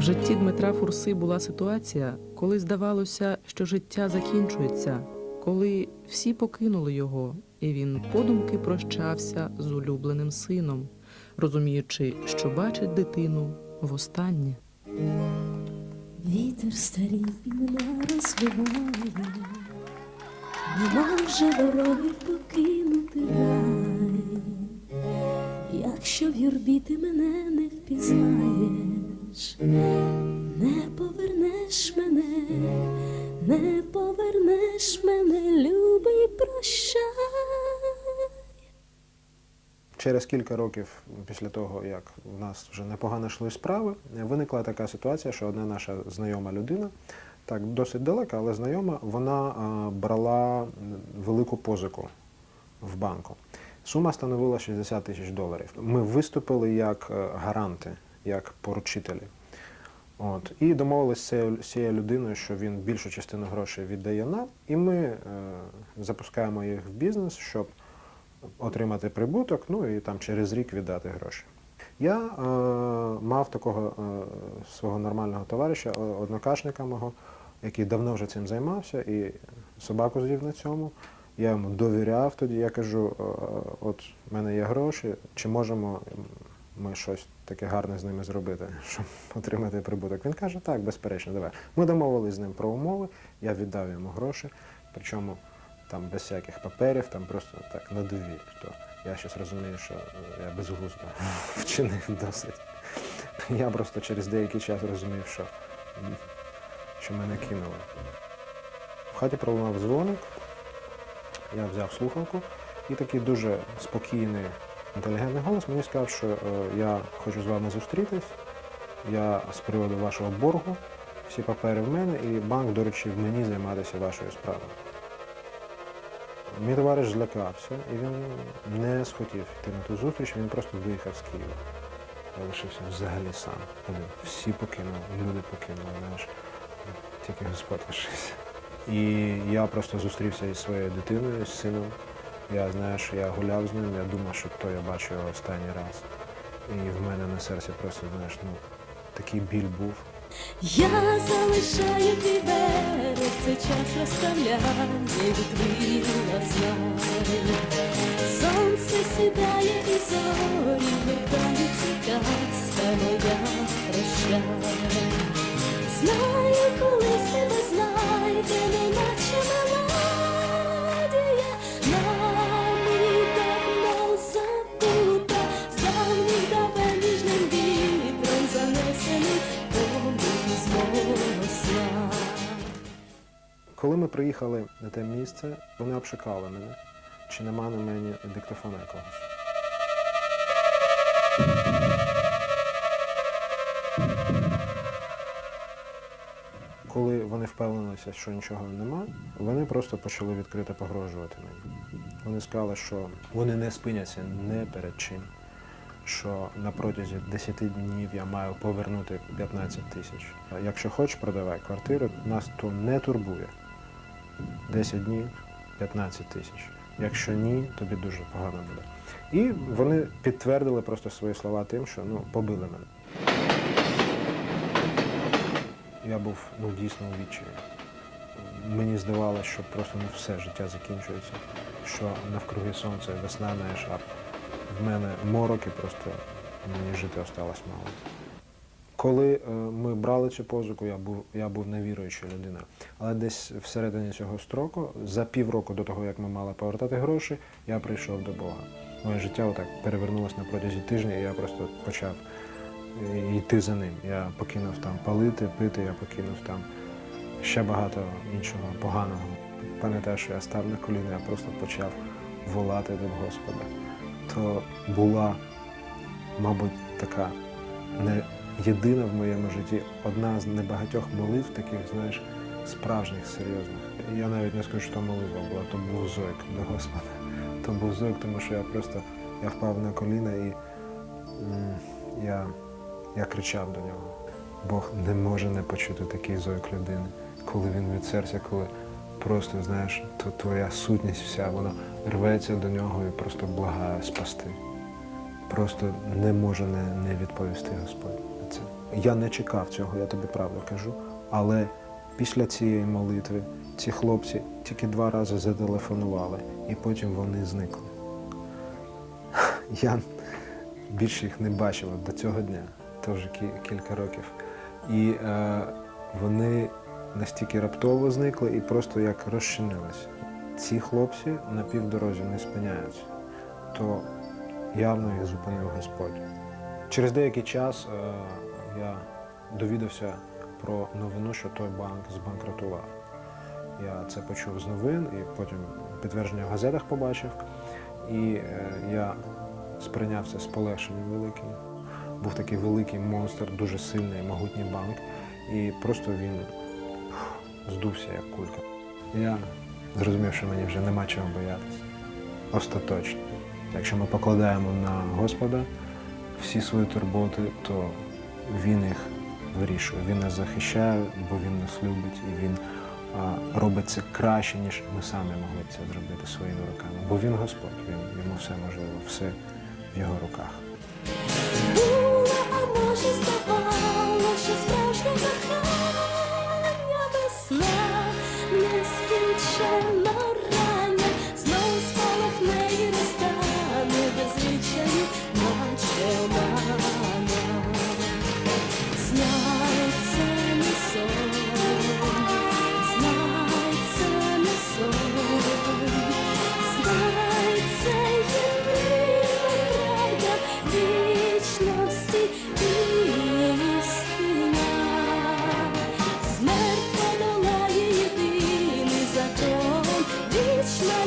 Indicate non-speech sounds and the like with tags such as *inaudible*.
В житті Дмитра Фурси була ситуація, коли здавалося, що життя закінчується, коли всі покинули його, і він подумки прощався з улюбленим сином, розуміючи, що бачить дитину востаннє. Вітер старий мене розвиває, нема вже дороги покинути рай. Якщо в юрбі ти мене не впізнаєш, не повернеш мене, не повернеш мене, любий, прощай. Через кілька років після того, як в нас вже непогано йшли справи, виникла така ситуація, що одна наша знайома людина, так досить далека, але знайома, вона брала велику позику в банку. Сума становила 60 тисяч доларів. Ми виступили як е, гаранти, як поручителі. От. І домовилися з цією, людиною, що він більшу частину грошей віддає нам, і ми е, запускаємо їх в бізнес, щоб отримати прибуток, ну і там через рік віддати гроші. Я е, мав такого е, свого нормального товариша, однокашника мого, який давно вже цим займався, і собаку звів на цьому. Я йому довіряв тоді. Я кажу: от в мене є гроші, чи можемо ми щось таке гарне з ними зробити, щоб *laughs* отримати прибуток. Він каже, так, безперечно, давай. Ми домовились з ним про умови, я віддав йому гроші, причому там без всяких паперів, там просто так на довірі. То я щось розумію, що е, я безглуздо *laughs* вчинив досить. Я просто через деякий час розумів, що, що мене кинули. В хаті пролунав дзвоник, я взяв слухавку, і такий дуже спокійний, інтелігентний голос мені сказав, що е, я хочу з вами зустрітись. Я з приводу вашого боргу, всі папери в мене, і банк доручив мені займатися вашою справою. Мій товариш злякався, і він не схотів йти на ту зустріч, він просто виїхав з Києва. Я лишився взагалі сам. Всі покинули, люди покинули, знаєш, тільки Господь лишився. І я просто зустрівся із своєю дитиною, з сином. Я знаєш, я гуляв з ним, я думав, що то я бачу його останній раз. І в мене на серці просто, знаєш, ну, такий біль був. Я залишаю берег, це час розставляє відкрила знай. Сонце сідає і зорі вертаються казка моя прощай. Знаю, колись тебе знайде, неначе мелодія, приїхали на те місце, вони обшукали мене, чи нема на мені диктофона якогось. Коли вони впевнилися, що нічого нема, вони просто почали відкрито погрожувати мені. Вони сказали, що вони не спиняться не перед чим, що на протязі 10 днів я маю повернути 15 тисяч. Якщо хочеш, продавай квартиру, нас то не турбує. 10 днів 15 тисяч. Якщо ні, тобі дуже погано буде. І вони підтвердили просто свої слова тим, що ну, побили мене. Я був ну, дійсно у відчаї. Мені здавалося, що просто ну, все життя закінчується, що навкруги сонце весна, знаєш, а в мене мороки просто мені жити осталось мало. Коли е, ми брали цю позику, я був, я був невіруючою людиною. Але десь всередині цього строку, за півроку до того, як ми мали повертати гроші, я прийшов до Бога. Моє життя отак перевернулося на протязі тижня, і я просто почав е, йти за ним. Я покинув там палити, пити, я покинув там ще багато іншого поганого. Пам'ятаю, що я став на коліна, я просто почав волати до Господа. То була, мабуть, така не єдина в моєму житті, одна з небагатьох молитв, таких, знаєш, справжніх, серйозних. Я навіть не скажу, що то молитва була, то був зойк до Господа. То був зойк, тому що я просто я впав на коліна і я, я кричав до нього. Бог не може не почути такий зойк людини, коли він від серця, коли просто, знаєш, твоя сутність вся, вона рветься до нього і просто благає спасти. Просто не може не, не відповісти Господь на. Я не чекав цього, я тобі правду кажу. Але після цієї молитви ці хлопці тільки два рази зателефонували, і потім вони зникли. Я більше їх не бачив до цього дня, це вже кілька років. І е, вони настільки раптово зникли і просто як розчинились. Ці хлопці на півдорозі не спиняються, то явно їх зупинив Господь. Через деякий час е, я довідався про новину, що той банк збанкрутував. Я це почув з новин і потім підтвердження в газетах побачив. І е, я сприйняв це з полегшенням великим. Був такий великий монстр, дуже сильний, могутній банк, і просто він здувся як кулька. Я зрозумів, що мені вже нема чого боятися. Остаточно. Якщо ми покладаємо на Господа всі свої турботи, то Він їх вирішує. Він нас захищає, бо Він нас любить, і Він а, робить це краще, ніж ми самі могли це зробити своїми руками. Бо Він Господь, він, йому все можливо, все в його руках. Krishna.